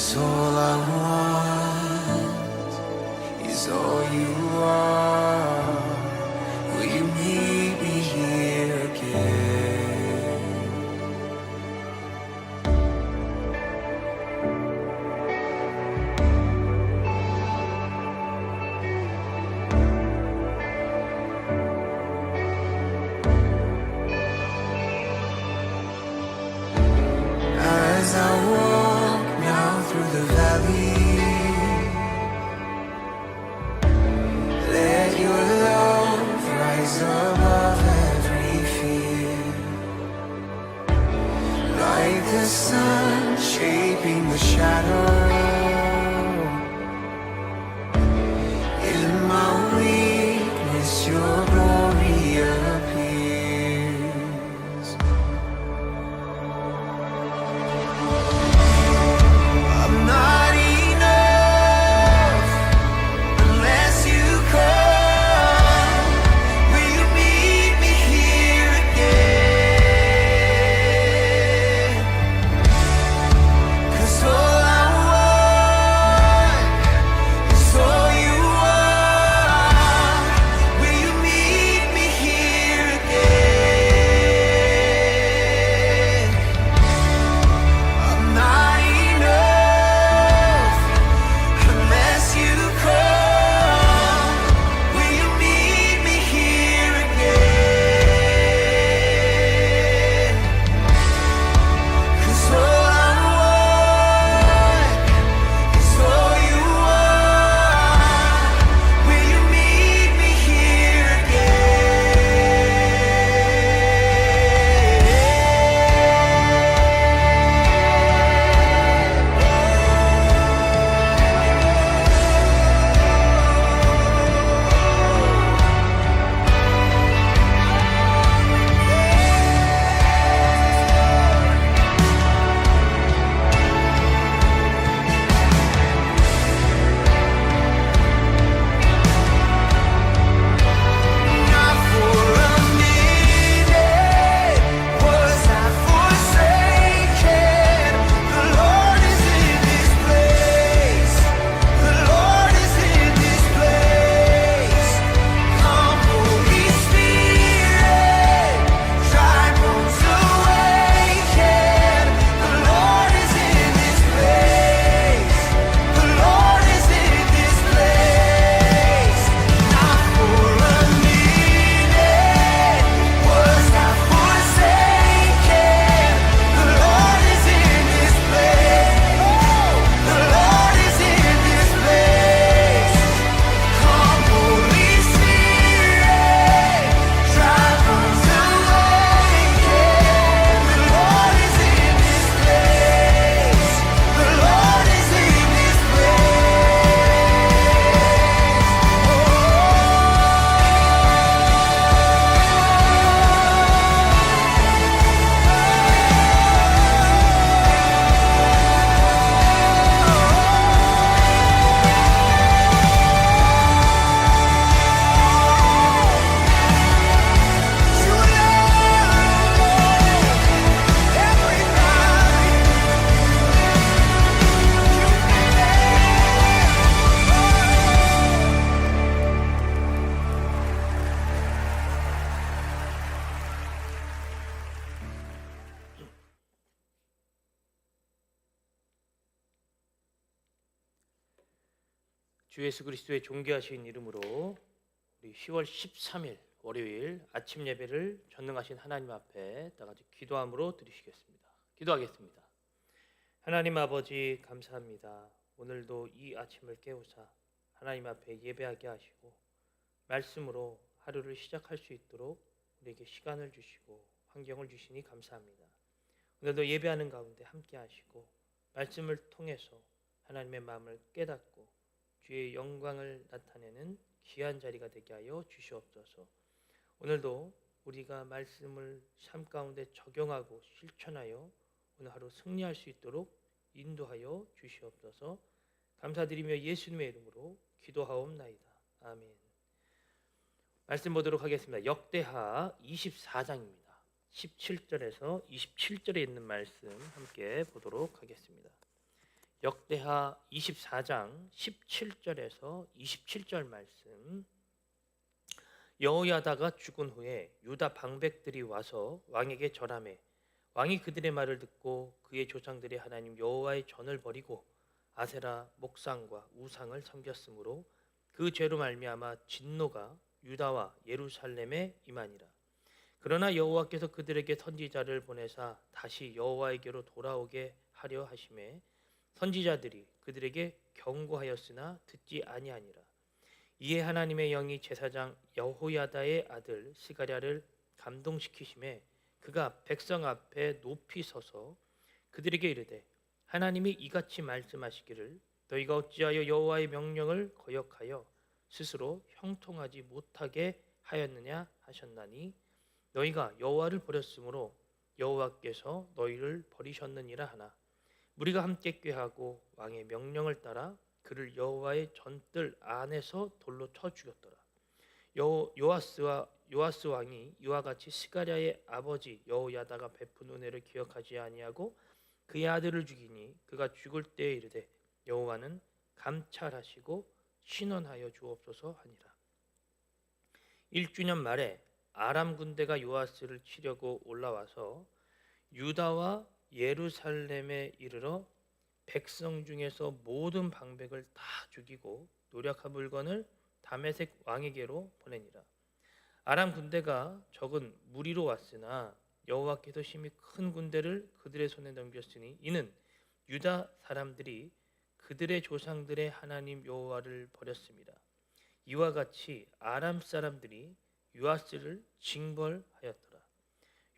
Cause all I want is all you are. 그리스도의 존귀하신 이름으로 우리 10월 13일 월요일 아침 예배를 전능하신 하나님 앞에 다 같이 기도함으로 드리시겠습니다. 기도하겠습니다. 하나님 아버지 감사합니다. 오늘도 이 아침을 깨우사 하나님 앞에 예배하게 하시고 말씀으로 하루를 시작할 수 있도록 우리에게 시간을 주시고 환경을 주시니 감사합니다. 오늘도 예배하는 가운데 함께 하시고 말씀을 통해서 하나님의 마음을 깨닫고 주의 영광을 나타내는 귀한 자리가 되게 하여 주시옵소서. 오늘도 우리가 말씀을 삶 가운데 적용하고 실천하여 오늘 하루 승리할 수 있도록 인도하여 주시옵소서. 감사드리며 예수님의 이름으로 기도하옵나이다. 아멘. 말씀 보도록 하겠습니다. 역대하 24장입니다. 17절에서 27절에 있는 말씀 함께 보도록 하겠습니다. 역대하 24장 17절에서 27절 말씀. 여호야다가 죽은 후에 유다 방백들이 와서 왕에게 절하매 왕이 그들의 말을 듣고 그의 조상들이 하나님 여호와의 전을 버리고 아세라 목상과 우상을 섬겼으므로 그 죄로 말미암아 진노가 유다와 예루살렘에 임하니라. 그러나 여호와께서 그들에게 선지자를 보내사 다시 여호와에게로 돌아오게 하려 하심에 선지자들이 그들에게 경고하였으나 듣지 아니하니라. 이에 하나님의 영이 제사장 여호야다의 아들 스가랴를 감동시키심에 그가 백성 앞에 높이 서서 그들에게 이르되 하나님이 이같이 말씀하시기를 너희가 어찌하여 여호와의 명령을 거역하여 스스로 형통하지 못하게 하였느냐 하셨나니 너희가 여호와를 버렸으므로 여호와께서 너희를 버리셨느니라 하나 우리가 함께 꾀하고 왕의 명령을 따라 그를 여호와의 전뜰 안에서 돌로 쳐 죽였더라. 여 요아스와 요아스 왕이 이와 같이 스가랴의 아버지 여호야다가 베푼 은혜를 기억하지 아니하고 그의 아들을 죽이니 그가 죽을 때에 이르되 여호와는 감찰하시고 신원하여 주옵소서 하니라. 1주년 말에 아람 군대가 요아스를 치려고 올라와서 유다와 예루살렘에 이르러 백성 중에서 모든 방백을 다 죽이고 노력한 물건을 다메섹 왕에게로 보내니라. 아람 군대가 적은 무리로 왔으나 여호와께서 심히 큰 군대를 그들의 손에 넘겼으니 이는 유다 사람들이 그들의 조상들의 하나님 여호와를 버렸습니다. 이와 같이 아람 사람들이 요아스를 징벌하였더라.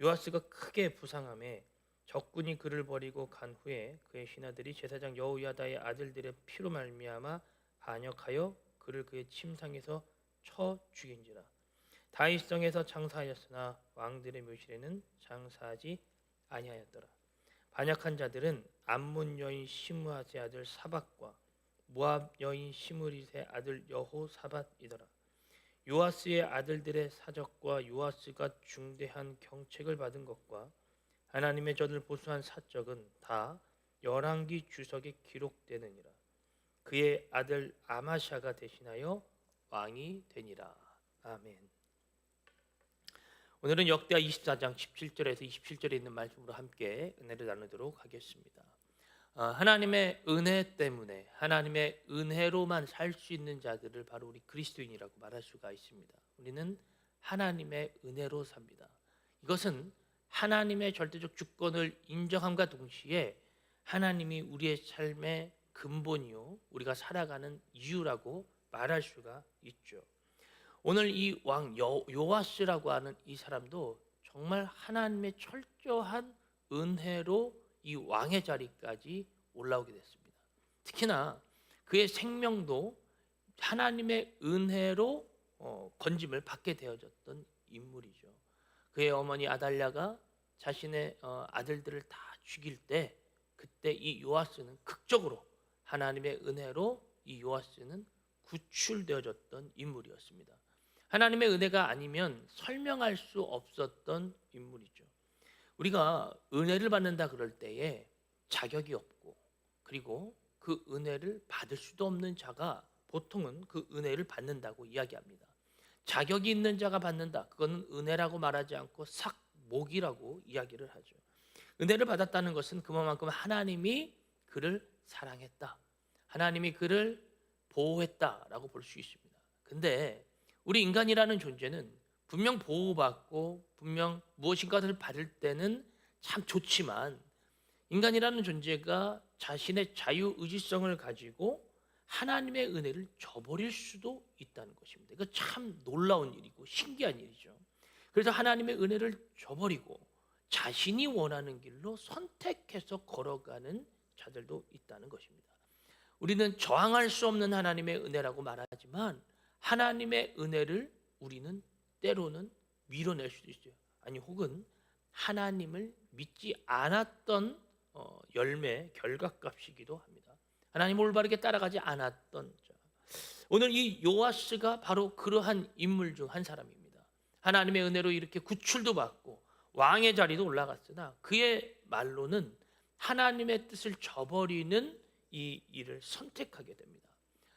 요아스가 크게 부상함에 적군이 그를 버리고 간 후에 그의 신하들이 제사장 여호야다의 아들들의 피로 말미암아 반역하여 그를 그의 침상에서 쳐 죽인지라. 다윗성에서 장사하였으나 왕들의 묘실에는 장사하지 아니하였더라. 반역한 자들은 암몬 여인 시므아스의 아들 사박과 모압 여인 시므릿의 아들 여호사밧이더라. 요아스의 아들들의 사적과 요아스가 중대한 경책을 받은 것과 하나님의 전을 보수한 사적은 다 열왕기 주석에 기록되느니라. 그의 아들 아마샤가 대신하여 왕이 되니라. 아멘. 오늘은 역대하 24장 17절에서 27절에 있는 말씀으로 함께 은혜를 나누도록 하겠습니다. 어, 하나님의 은혜 때문에 하나님의 은혜로만 살 수 있는 자들을 바로 우리 그리스도인이라고 말할 수가 있습니다. 우리는 하나님의 은혜로 삽니다. 이것은 하나님의 절대적 주권을 인정함과 동시에 하나님이 우리의 삶의 근본이요 우리가 살아가는 이유라고 말할 수가 있죠. 오늘 이 왕 요아스라고 하는 이 사람도 정말 하나님의 철저한 은혜로 이 왕의 자리까지 올라오게 됐습니다. 특히나 그의 생명도 하나님의 은혜로 어, 건짐을 받게 되어졌던 인물이죠. 그의 어머니 아달랴가 자신의 어, 아들들을 다 죽일 때 그때 이 요아스는 극적으로 하나님의 은혜로 이 요아스는 구출되어졌던 인물이었습니다. 하나님의 은혜가 아니면 설명할 수 없었던 인물이죠. 우리가 은혜를 받는다 그럴 때에 자격이 없고 그리고 그 은혜를 받을 수도 없는 자가 보통은 그 은혜를 받는다고 이야기합니다. 자격이 있는 자가 받는다. 그거는 은혜라고 말하지 않고 삭목이라고 이야기를 하죠. 은혜를 받았다는 것은 그만큼 하나님이 그를 사랑했다. 하나님이 그를 보호했다라고 볼 수 있습니다. 근데 우리 인간이라는 존재는 분명 보호받고 분명 무엇인가를 받을 때는 참 좋지만 인간이라는 존재가 자신의 자유 의지성을 가지고 하나님의 은혜를 저버릴 수도 있다는 것입니다. 이거 참 놀라운 일이고 신기한 일이죠. 그래서 하나님의 은혜를 저버리고 자신이 원하는 길로 선택해서 걸어가는 자들도 있다는 것입니다. 우리는 저항할 수 없는 하나님의 은혜라고 말하지만 하나님의 은혜를 우리는 때로는 밀어낼 수도 있어요. 아니 혹은 하나님을 믿지 않았던 어, 열매 결과값이기도 합니다. 하나님 올바르게 따라가지 않았던 자. 오늘 이 요아스가 바로 그러한 인물 중 한 사람입니다. 하나님의 은혜로 이렇게 구출도 받고 왕의 자리도 올라갔으나 그의 말로는 하나님의 뜻을 저버리는 이 일을 선택하게 됩니다.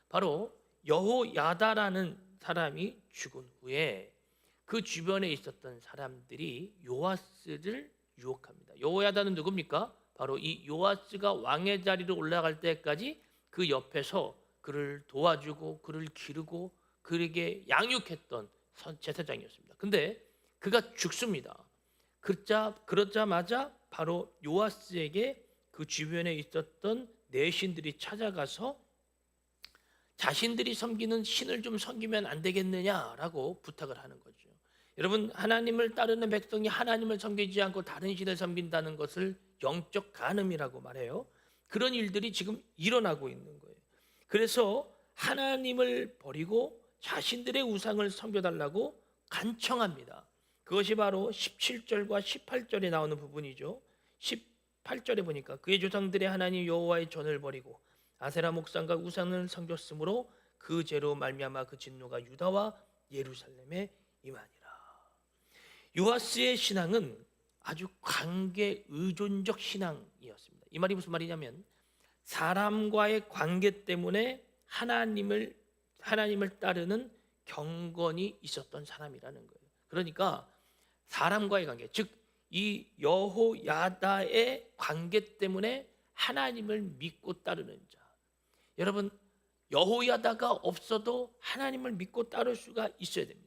바로 여호야다라는 사람이 죽은 후에 그 주변에 있었던 사람들이 요아스를 유혹합니다. 여호야다는 누굽니까? 바로 이 요아스가 왕의 자리로 올라갈 때까지 그 옆에서 그를 도와주고 그를 기르고 그에게 양육했던 선- 제사장이었습니다. 근데 그가 죽습니다. 그러자 그러자마자 바로 요아스에게 그 주변에 있었던 내신들이 찾아가서 자신들이 섬기는 신을 좀 섬기면 안 되겠느냐라고 부탁을 하는 거죠. 여러분 하나님을 따르는 백성이 하나님을 섬기지 않고 다른 신을 섬긴다는 것을 영적 간음이라고 말해요. 그런 일들이 지금 일어나고 있는 거예요. 그래서 하나님을 버리고 자신들의 우상을 섬겨달라고 간청합니다. 그것이 바로 17절과 18절에 나오는 부분이죠. 18절에 보니까 그의 조상들의 하나님 여호와의 전을 버리고 아세라 목상과 우상을 섬겼으므로 그 죄로 말미암아 그 진노가 유다와 예루살렘에 임하니라. 요아스의 신앙은 아주 관계 의존적 신앙이었습니다. 이 말이 무슨 말이냐면 사람과의 관계 때문에 하나님을 하나님을 따르는 경건이 있었던 사람이라는 거예요. 그러니까 사람과의 관계, 즉 이 여호야다의 관계 때문에 하나님을 믿고 따르는 자. 여러분 여호야다가 없어도 하나님을 믿고 따를 수가 있어야 됩니다.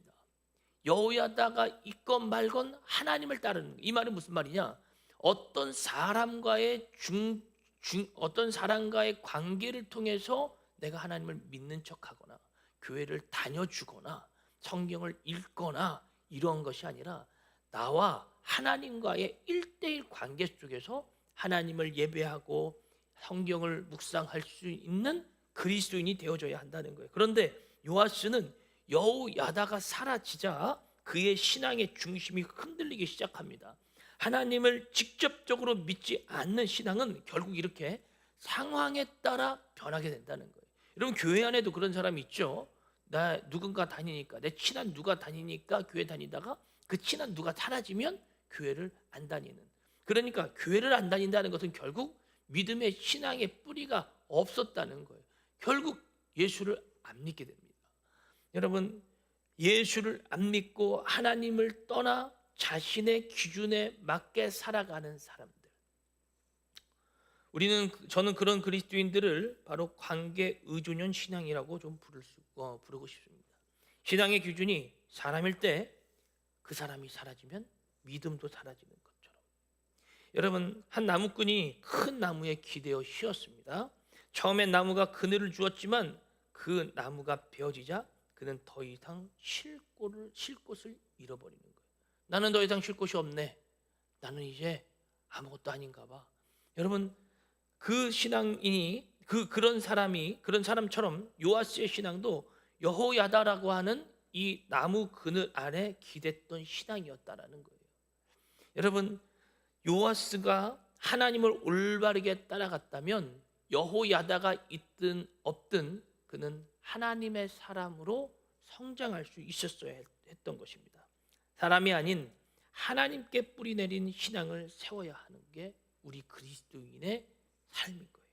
여호야다가 있건 말건 하나님을 따르는 거. 이 말은 무슨 말이냐? 어떤 사람과의 중, 중 어떤 사람과의 관계를 통해서 내가 하나님을 믿는 척하거나 교회를 다녀주거나 성경을 읽거나 이런 것이 아니라 나와 하나님과의 일대일 관계 속에서 하나님을 예배하고 성경을 묵상할 수 있는 그리스도인이 되어져야 한다는 거예요. 그런데 요아스는 여호야다가 사라지자 그의 신앙의 중심이 흔들리기 시작합니다. 하나님을 직접적으로 믿지 않는 신앙은 결국 이렇게 상황에 따라 변하게 된다는 거예요. 여러분 교회 안에도 그런 사람이 있죠. 나 누군가 다니니까 내 친한 누가 다니니까 교회 다니다가 그 친한 누가 사라지면 교회를 안 다니는. 그러니까 교회를 안 다닌다는 것은 결국 믿음의 신앙의 뿌리가 없었다는 거예요. 결국 예수를 안 믿게 됩니다. 여러분 예수를 안 믿고 하나님을 떠나 자신의 기준에 맞게 살아가는 사람들. 우리는 저는 그런 그리스도인들을 바로 관계 의존형 신앙이라고 좀 부를 수 어, 부르고 싶습니다. 신앙의 기준이 사람일 때 그 사람이 사라지면 믿음도 사라지는 것처럼. 여러분 한 나무꾼이 큰 나무에 기대어 쉬었습니다. 처음엔 나무가 그늘을 주었지만 그 나무가 베어지자 그는 더 이상 쉴 곳을 쉴 곳을 잃어버리는 거예요. 나는 더 이상 쉴 곳이 없네. 나는 이제 아무것도 아닌가 봐. 여러분 그 신앙인이 그 그런 사람이 그런 사람처럼 요아스의 신앙도 여호야다라고 하는 이 나무 그늘 아래 기댔던 신앙이었다라는 거예요. 여러분 요아스가 하나님을 올바르게 따라갔다면 여호야다가 있든 없든 그는 하나님의 사람으로 성장할 수 있었어야 했- 했던 것입니다. 사람이 아닌 하나님께 뿌리 내린 신앙을 세워야 하는 게 우리 그리스도인의 삶인 거예요.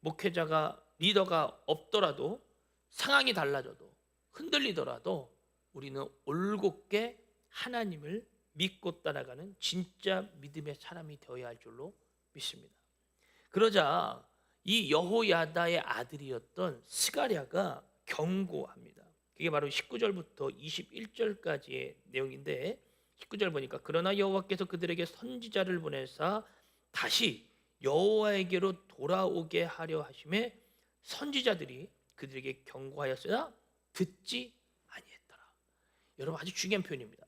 목회자가 리더가 없더라도 상황이 달라져도 흔들리더라도 우리는 올곧게 하나님을 믿고 따라가는 진짜 믿음의 사람이 되어야 할 줄로 믿습니다. 그러자 이 여호야다의 아들이었던 스가랴가 경고합니다. 그게 바로 19절부터 21절까지의 내용인데 19절 보니까 그러나 여호와께서 그들에게 선지자를 보내사 다시 여호와에게로 돌아오게 하려 하심에 선지자들이 그들에게 경고하였으나 듣지 아니했더라. 여러분 아주 중요한 표현입니다.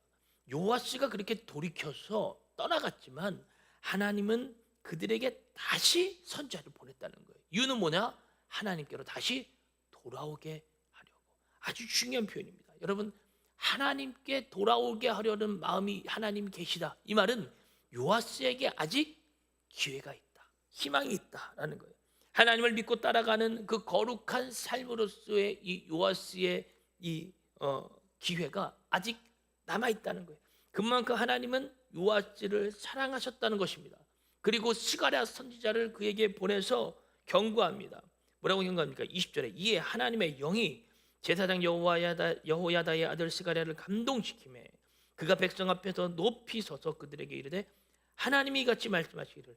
요아스가 그렇게 돌이켜서 떠나갔지만 하나님은 그들에게 다시 선자를 보냈다는 거예요. 이유는 뭐냐? 하나님께로 다시 돌아오게 하려고. 아주 중요한 표현입니다. 여러분 하나님께 돌아오게 하려는 마음이 하나님 계시다. 이 말은 요아스에게 아직 기회가 있다. 희망이 있다라는 거예요. 하나님을 믿고 따라가는 그 거룩한 삶으로서의 이 요아스의 이 어, 기회가 아직 남아 있다는 거예요. 그만큼 하나님은 요아스를 사랑하셨다는 것입니다. 그리고 스가랴 선지자를 그에게 보내서 경고합니다. 뭐라고 경고합니까? 20절에 이에 하나님의 영이 제사장 여호야다 여호야다의 아들 스가랴를 감동시키매 그가 백성 앞에서 높이 서서 그들에게 이르되 하나님이 같이 말씀하시기를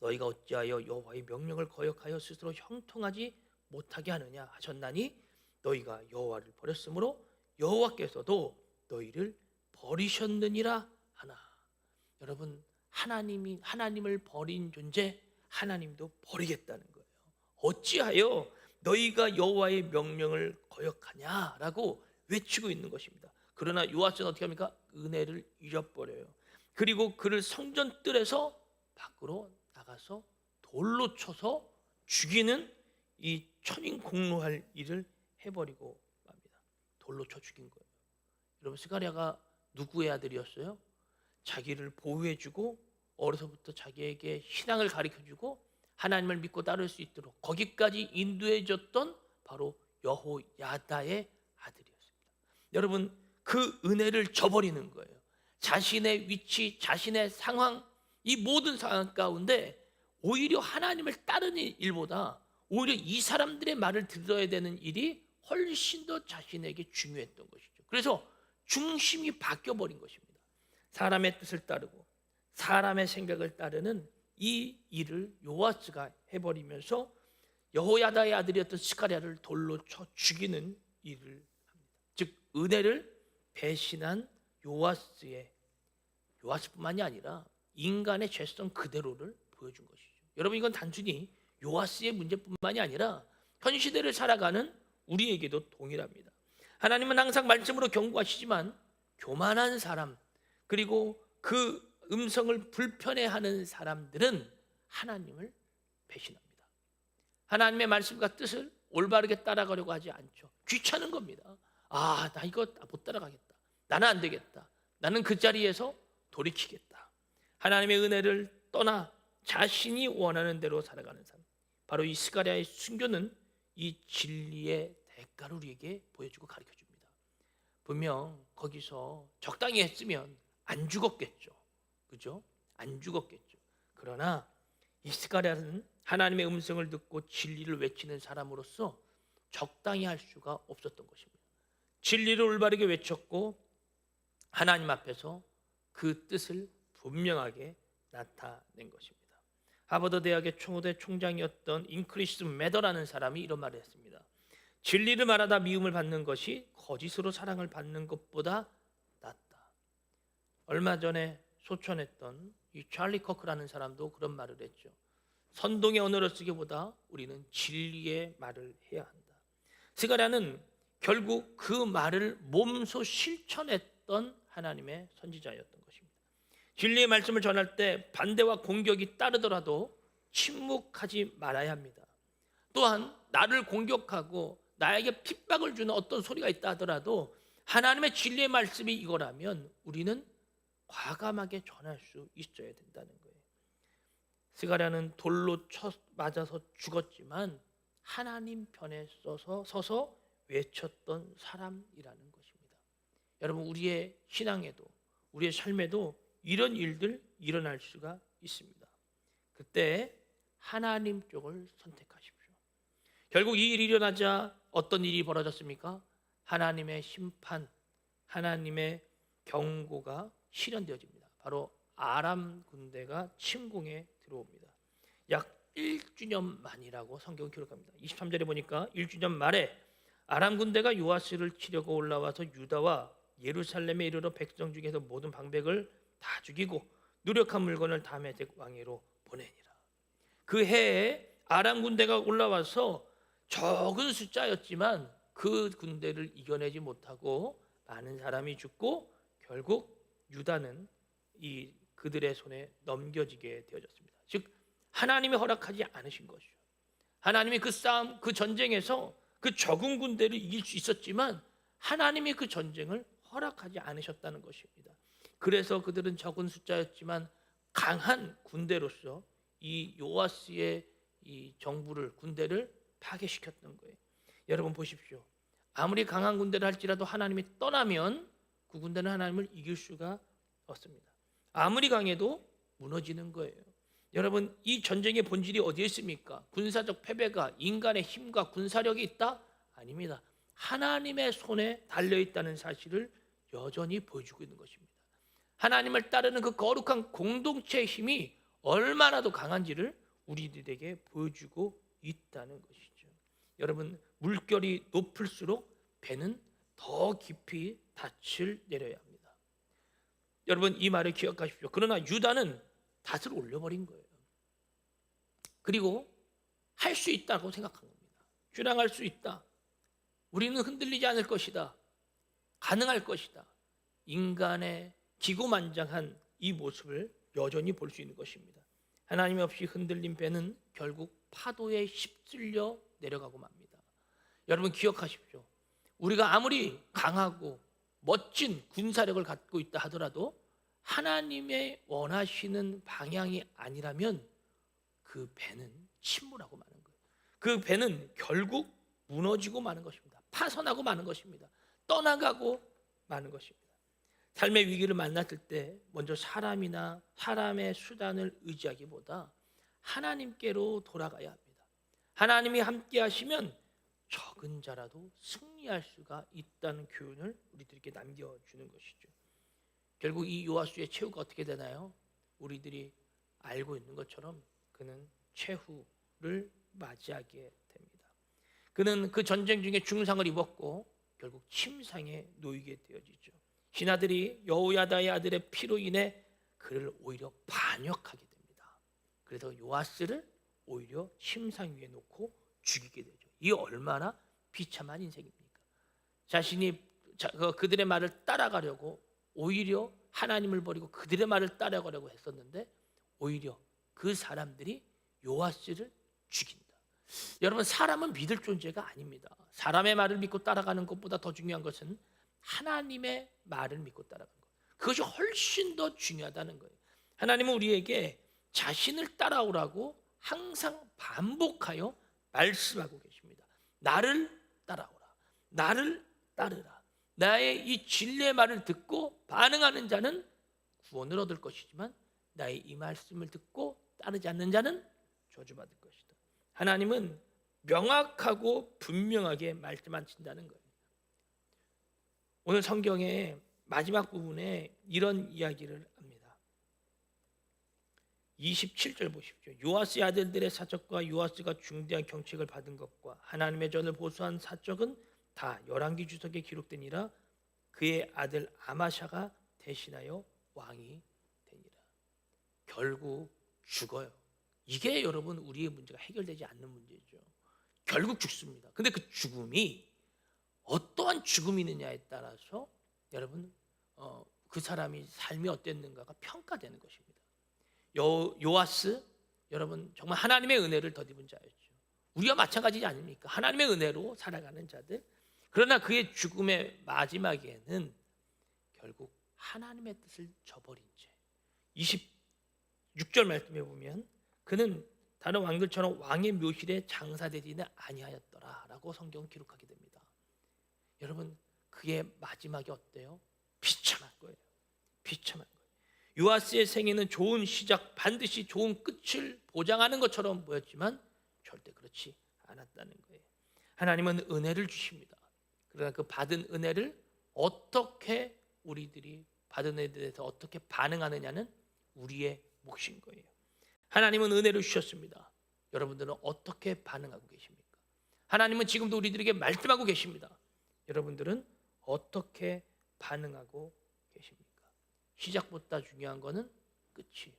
너희가 어찌하여 여호와의 명령을 거역하여 스스로 형통하지 못하게 하느냐 하셨나니 너희가 여호와를 버렸으므로 여호와께서도 너희를 버리셨느니라 하나 여러분 하나님이 하나님을 버린 존재 하나님도 버리겠다는 거예요. 어찌하여 너희가 여호와의 명령을 거역하냐라고 외치고 있는 것입니다. 그러나 요아스는 어떻게 합니까? 은혜를 잊어버려요. 그리고 그를 성전 뜰에서 밖으로 나가서 돌로 쳐서 죽이는 이 천인 공로할 일을 해버리고 맙니다. 돌로 쳐 죽인 거예요. 여러분 스가랴가 누구의 아들이었어요? 자기를 보호해주고 어려서부터 자기에게 신앙을 가르쳐주고 하나님을 믿고 따를 수 있도록 거기까지 인도해줬던 바로 여호야다의 아들이었습니다. 여러분 그 은혜를 저버리는 거예요. 자신의 위치, 자신의 상황, 이 모든 상황 가운데 오히려 하나님을 따르는 일보다 오히려 이 사람들의 말을 들어야 되는 일이 훨씬 더 자신에게 중요했던 것이죠. 그래서 중심이 바뀌어 버린 것입니다. 사람의 뜻을 따르고 사람의 생각을 따르는 이 일을 요아스가 해버리면서 여호야다의 아들이었던 스가랴를 돌로 쳐 죽이는 일을 합니다. 즉 은혜를 배신한 요아스의 요아스뿐만이 아니라 인간의 죄성 그대로를 보여준 것이죠. 여러분 이건 단순히 요아스의 문제뿐만이 아니라 현 시대를 살아가는 우리에게도 동일합니다. 하나님은 항상 말씀으로 경고하시지만 교만한 사람 그리고 그 음성을 불편해하는 사람들은 하나님을 배신합니다. 하나님의 말씀과 뜻을 올바르게 따라가려고 하지 않죠. 귀찮은 겁니다. 아, 나 이거 못 따라가겠다. 나는 안 되겠다. 나는 그 자리에서 돌이키겠다. 하나님의 은혜를 떠나 자신이 원하는 대로 살아가는 삶. 바로 이 스가랴의 순교는 이 진리의 대가를 우리에게 보여주고 가르쳐 줍니다. 분명 거기서 적당히 했으면 안 죽었겠죠. 그죠? 안 죽었겠죠. 그러나 이 스가랴는 하나님의 음성을 듣고 진리를 외치는 사람으로서 적당히 할 수가 없었던 것입니다. 진리를 올바르게 외쳤고 하나님 앞에서 그 뜻을 분명하게 나타낸 것입니다. 하버드 대학의 총무대 총장이었던 인크리스 매더라는 사람이 이런 말을 했습니다. 진리를 말하다 미움을 받는 것이 거짓으로 사랑을 받는 것보다. 얼마 전에 소천했던 이 찰리 커크라는 사람도 그런 말을 했죠. 선동의 언어를 쓰기보다 우리는 진리의 말을 해야 한다. 스가랴는 결국 그 말을 몸소 실천했던 하나님의 선지자였던 것입니다. 진리의 말씀을 전할 때 반대와 공격이 따르더라도 침묵하지 말아야 합니다. 또한 나를 공격하고 나에게 핍박을 주는 어떤 소리가 있다 하더라도 하나님의 진리의 말씀이 이거라면 우리는 과감하게 전할 수 있어야 된다는 거예요. 스가랴는 돌로 쳐 맞아서 죽었지만 하나님 편에 서서 서서 외쳤던 사람이라는 것입니다. 여러분 우리의 신앙에도 우리의 삶에도 이런 일들 일어날 수가 있습니다. 그때 하나님 쪽을 선택하십시오. 결국 이 일이 일어나자 어떤 일이 벌어졌습니까? 하나님의 심판, 하나님의 경고가 실현되어집니다. 바로 아람 군대가 침공에 들어옵니다. 약 1주년 만이라고 성경은 기록합니다. 23절에 보니까 1주년 말에 아람 군대가 요아스를 치려고 올라와서 유다와 예루살렘에 이르러 백성 중에서 모든 방백을 다 죽이고 누력한 물건을 다메섹 왕위로 보내니라. 그 해에 아람 군대가 올라와서 적은 숫자였지만 그 군대를 이겨내지 못하고 많은 사람이 죽고 결국 유다는 이 그들의 손에 넘겨지게 되어졌습니다. 즉 하나님이 허락하지 않으신 것이죠. 하나님이 그 싸움, 그 전쟁에서 그 적은 군대를 이길 수 있었지만 하나님이 그 전쟁을 허락하지 않으셨다는 것입니다. 그래서 그들은 적은 숫자였지만 강한 군대로서 이 요아스의 이 정부를 군대를 파괴시켰던 거예요. 여러분 보십시오. 아무리 강한 군대를 할지라도 하나님이 떠나면 그 군대는 하나님을 이길 수가 없습니다. 아무리 강해도 무너지는 거예요. 여러분 이 전쟁의 본질이 어디에 있습니까? 군사적 패배가 인간의 힘과 군사력이 있다? 아닙니다. 하나님의 손에 달려 있다는 사실을 여전히 보여주고 있는 것입니다. 하나님을 따르는 그 거룩한 공동체의 힘이 얼마나 더 강한지를 우리들에게 보여주고 있다는 것이죠. 여러분 물결이 높을수록 배는 더 깊이 닻을 내려야 합니다. 여러분 이 말을 기억하십시오. 그러나 유다는 닻을 올려버린 거예요. 그리고 할 수 있다고 생각한 겁니다. 주장할 수 있다. 우리는 흔들리지 않을 것이다. 가능할 것이다. 인간의 기고만장한 이 모습을 여전히 볼 수 있는 것입니다. 하나님 없이 흔들린 배는 결국 파도에 휩쓸려 내려가고 맙니다. 여러분 기억하십시오. 우리가 아무리 강하고 멋진 군사력을 갖고 있다 하더라도 하나님의 원하시는 방향이 아니라면 그 배는 침몰하고 마는 거예요. 그 배는 결국 무너지고 마는 것입니다. 파손하고 마는 것입니다. 떠나가고 마는 것입니다. 삶의 위기를 만났을 때 먼저 사람이나 사람의 수단을 의지하기보다 하나님께로 돌아가야 합니다. 하나님이 함께 하시면 적은 자라도 승리할 수가 있다는 교훈을 우리들에게 남겨주는 것이죠. 결국 이 요하수의 최후가 어떻게 되나요? 우리들이 알고 있는 것처럼 그는 최후를 맞이하게 됩니다. 그는 그 전쟁 중에 중상을 입었고 결국 침상에 놓이게 되어지죠. 신하들이 여호야다의 아들의 피로 인해 그를 오히려 반역하게 됩니다. 그래서 요아스를 오히려 침상 위에 놓고 죽이게. 이 얼마나 비참한 인생입니까? 자신이 자- 그- 그들의 말을 따라가려고 오히려 하나님을 버리고 그들의 말을 따라가려고 했었는데 오히려 그 사람들이 요아스를 죽인다. 여러분 사람은 믿을 존재가 아닙니다. 사람의 말을 믿고 따라가는 것보다 더 중요한 것은 하나님의 말을 믿고 따라가는 것. 그것이 훨씬 더 중요하다는 거예요. 하나님은 우리에게 자신을 따라오라고 항상 반복하여 말씀하고 계십니다. 나를 따라오라. 나를 따르라. 나의 이 진리의 말을 듣고 반응하는 자는 구원을 얻을 것이지만 나의 이 말씀을 듣고 따르지 않는 자는 저주받을 것이다. 하나님은 명확하고 분명하게 말씀하신다는 거예요. 오늘 성경의 마지막 부분에 이런 이야기를. 27절 보십시오. 요아스의 아들들의 사적과 요아스가 중대한 경책을 받은 것과 하나님의 전을 보수한 사적은 다 열왕기 주석에 기록되니라 그의 아들 아마샤가 대신하여 왕이 되니라. 결국 죽어요. 이게 여러분 우리의 문제가 해결되지 않는 문제죠. 결국 죽습니다. 근데 그 죽음이 어떠한 죽음이느냐에 따라서 여러분 어, 그 사람이 삶이 어땠는가가 평가되는 것입니다. 요 요아스 여러분 정말 하나님의 은혜를 덧입은 자였죠. 우리와 마찬가지지 아닙니까? 하나님의 은혜로 살아가는 자들. 그러나 그의 죽음의 마지막에는 결국 하나님의 뜻을 저버린 채 26절 말씀에 보면 그는 다른 왕들처럼 왕의 묘실에 장사되지는 아니하였더라라고 성경 기록하게 됩니다. 여러분 그의 마지막이 어때요? 비참한 거예요. 비참한 거예요. 요아스의 생애는 좋은 시작, 반드시 좋은 끝을 보장하는 것처럼 보였지만 절대 그렇지 않았다는 거예요. 하나님은 은혜를 주십니다. 그러나 그 받은 은혜를 어떻게 우리들이 받은 은혜에 대해서 어떻게 반응하느냐는 우리의 몫인 거예요. 하나님은 은혜를 주셨습니다. 여러분들은 어떻게 반응하고 계십니까? 하나님은 지금도 우리들에게 말씀하고 계십니다. 여러분들은 어떻게 반응하고? 시작보다 중요한 거는 끝이에요.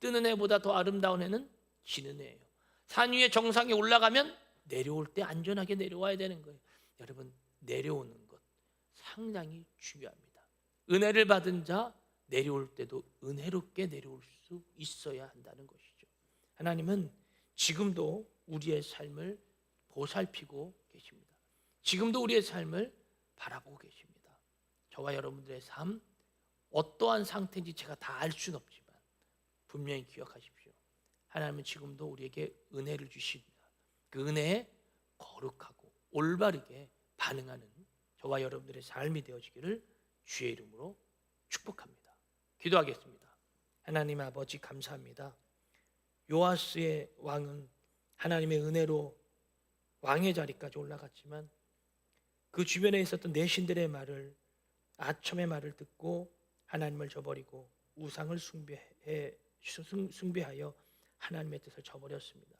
뜨는 해보다 더 아름다운 해는 지는 해예요. 산 위에 정상에 올라가면 내려올 때 안전하게 내려와야 되는 거예요. 여러분 내려오는 것 상당히 중요합니다. 은혜를 받은 자 내려올 때도 은혜롭게 내려올 수 있어야 한다는 것이죠. 하나님은 지금도 우리의 삶을 보살피고 계십니다. 지금도 우리의 삶을 바라보고 계십니다. 저와 여러분들의 삶 어떠한 상태인지 제가 다 알 수는 없지만 분명히 기억하십시오. 하나님은 지금도 우리에게 은혜를 주십니다. 그 은혜에 거룩하고 올바르게 반응하는 저와 여러분들의 삶이 되어지기를 주의 이름으로 축복합니다. 기도하겠습니다. 하나님 아버지 감사합니다. 요아스의 왕은 하나님의 은혜로 왕의 자리까지 올라갔지만 그 주변에 있었던 내신들의 말을 아첨의 말을 듣고 하나님을 저버리고 우상을 숭배해 숭- 숭배하여 하나님의 뜻을 저버렸습니다.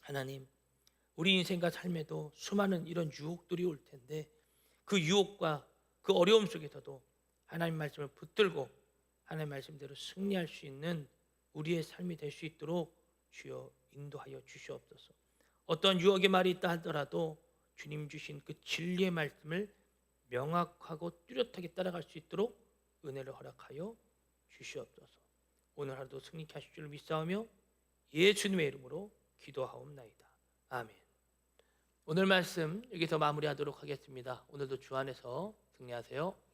하나님, 우리 인생과 삶에도 수많은 이런 유혹들이 올 텐데 그 유혹과 그 어려움 속에서도 하나님 말씀을 붙들고 하나님 말씀대로 승리할 수 있는 우리의 삶이 될 수 있도록 주여 인도하여 주시옵소서. 어떤 유혹의 말이 있다 하더라도 주님 주신 그 진리의 말씀을 명확하고 뚜렷하게 따라갈 수 있도록 은혜를 허락하여 주시옵소서. 오늘 하루도 승리케 하실 줄 믿사오며 예수님의 이름으로 기도하옵나이다. 아멘. 오늘 말씀 여기서 마무리하도록 하겠습니다. 오늘도 주 안에서 승리하세요.